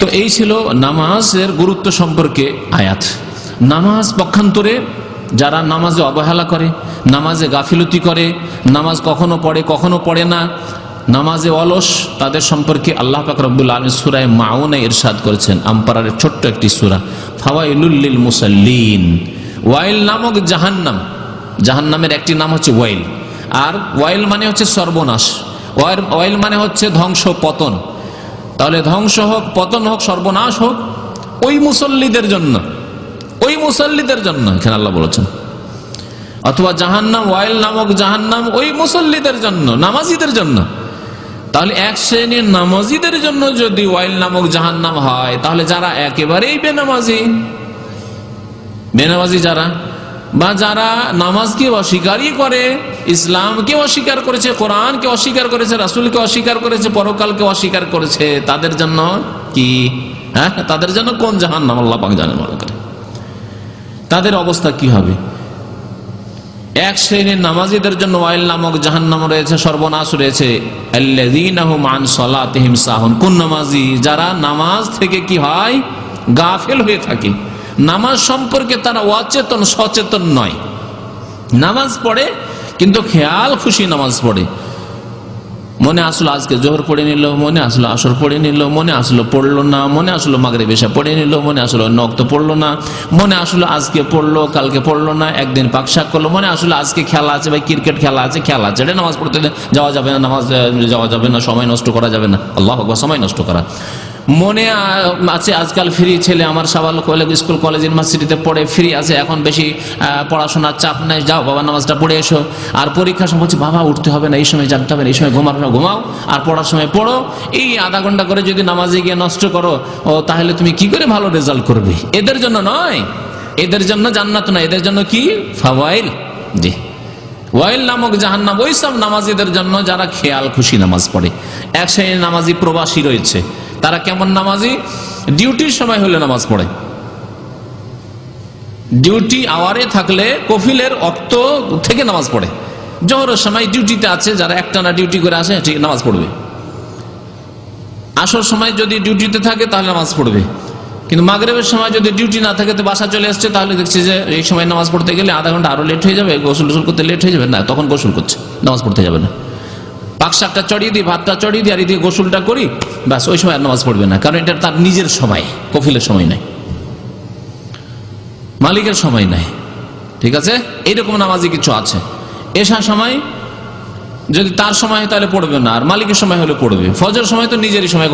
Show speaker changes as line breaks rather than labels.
তো এই ছিল নামাজের গুরুত্ব সম্পর্কে আয়াত। নামাজ পক্ষান্তরে যারা নামাজে অবহেলা করে, নামাজে গাফিলতি করে, নামাজ কখনো পড়ে কখনো পড়ে না, নামাজে অলস, তাদের সম্পর্কে আল্লাহ পাক রব্বুল সুরায় মাউনে ইরশাদ করেছেন আম্পারারের ছোট্ট একটি সুরা। ফাওয়াইলুল্লিল মুসাল্লিন। ওয়াইল নামক জাহান্নাম, জাহান্নামের একটি নাম হচ্ছে ওয়াইল। আর ওয়াইল মানে হচ্ছে সর্বনাশ। ওয়াইল মানে হচ্ছে ধ্বংস পতন তাহলে ধ্বংস হোক, পতন হোক, সর্বনাশ হোক, ওই মুসল্লিদের জন্য, ওই মুসল্লিদের জন্য, এখানে আল্লাহ বলেছেন। অথবা জাহান্নাম, ওয়াইল নামক জাহান্নাম, ওই মুসল্লিদের জন্য, নামাজিদের জন্য। তাহলে এক শ্রেণির নামাজিদের জন্য যদি ওয়াইল নামক জাহান্নাম হয়, তাহলে যারা একেবারেই বেনামাজি বেনামাজি যারা, বা যারা নামাজকে অস্বীকারই করে ইসলামকে অস্বীকার করেছে, কোরআনকে অস্বীকার করেছে, রাসুলকে অস্বীকার করেছে, পরকালকে অস্বীকার করেছে, তাদের জন্য কি? হ্যাঁ তাদের জন্য কোন জাহান নাম আল্লাহ পাক মনে করে। তাদের অবস্থা কি হবে? এক শ্রেণির নামাজিদের জন্য ওয়াইল নামক জাহান নাম রয়েছে, সর্বনাশ রয়েছে। কোন নামাজি যারা নামাজ থেকে কি হয়? গাফেল হয়ে থাকে। নামাজ সম্পর্কে তারা অচেতন, সচেতন নয়। নামাজ পড়ে কিন্তু খেয়াল খুশি নামাজ পড়ে। মনে আসলো আজকে জোহর পড়ে নিল, মনে আসলো আসর পড়ে নিল, মনে আসলো পড়ল না, মনে আসলো মাগরে বেশা পড়ে নিল, মনে আসলো নক্ত পড়ল না, মনে আসলো আজকে পড়ল, কালকে পড়ল না, একদিন পাকশাক করল, মনে আসলো আজকে খেলা আছে বা ক্রিকেট খেলা আছে খেলা আছে। এটা নামাজ পড়তে যাওয়া যাবে না, নামাজ যাওয়া যাবে না, সময় নষ্ট করা যাবে না। আল্লাহ সময় নষ্ট করা। মনে আছে আজকাল ফ্রি ছেলে, আমার সাবাল স্কুল কলেজ, ইউনিভার্সিটিতে পড়ে, ফ্রি আছে, এখন বেশি পড়াশোনার চাপ নাই। যাও, বাবা, নামাজটা পড়ে এসো। আর পরীক্ষার সময় বলছে, বাবা, উঠতে হবে না, এই সময় জানতে হবে না, এই সময় ঘুমার সময় ঘুমাও, আর পড়ার সময় পড়ো। এই আধা ঘণ্টা করে যদি নামাজে গিয়ে নষ্ট করো, ও, তাহলে তুমি কি করে ভালো রেজাল্ট করবে? এদের জন্য নয়। এদের জন্য জান্নাত নয়। এদের জন্য কি? ফাওয়াইল। জি। ওয়াইল নামক জাহান্নাম, ওই সব নামাজিদের জন্য যারা খেয়াল, খুশি নামাজ পড়ে। এক শ্রেণির নামাজি প্রবাসী রয়েছে। তারা কেমন নামাজি? ডিউটির সময় হলে নামাজ পড়ে। ডিউটি আওয়ারে থাকলে কফিলের অক্ত থেকে নামাজ পড়ে। জহরের সময় ডিউটিতে আছে, যারা একটানা ডিউটি করে আসে, ঠিক, নামাজ পড়বে। আসর সময় যদি ডিউটিতে থাকে, তাহলে নামাজ পড়বে। কিন্তু মাগরেবের সময় যদি ডিউটি না থাকে, তো বাসা চলে আসছে, তাহলে দেখছি যে এই সময় নামাজ পড়তে গেলে আধা ঘণ্টা আরও লেট হয়ে যাবে গোসল টোসল করতে লেট হয়ে যাবে। না, তখন গোসল করছে, নামাজ পড়তে যাবে না। শাকটা চড়িয়ে দিই, ভাতটা চড়িয়ে দিই, আর এদিকে গোসলটা করি, ব্যাস, ওই সময় আর নামাজ পড়বে না, কারণ এটা তার নিজের সময়, কফিলের সময় নাই। মালিকের সময় নাই, ঠিক আছে? এইরকম নামাজি কিছু আছে। এসা সময় যদি তার সময় হয় তাহলে পড়বে না, আর মালিকের সময় হলে পড়বে। ফজর সময় তো নিজেরই সময়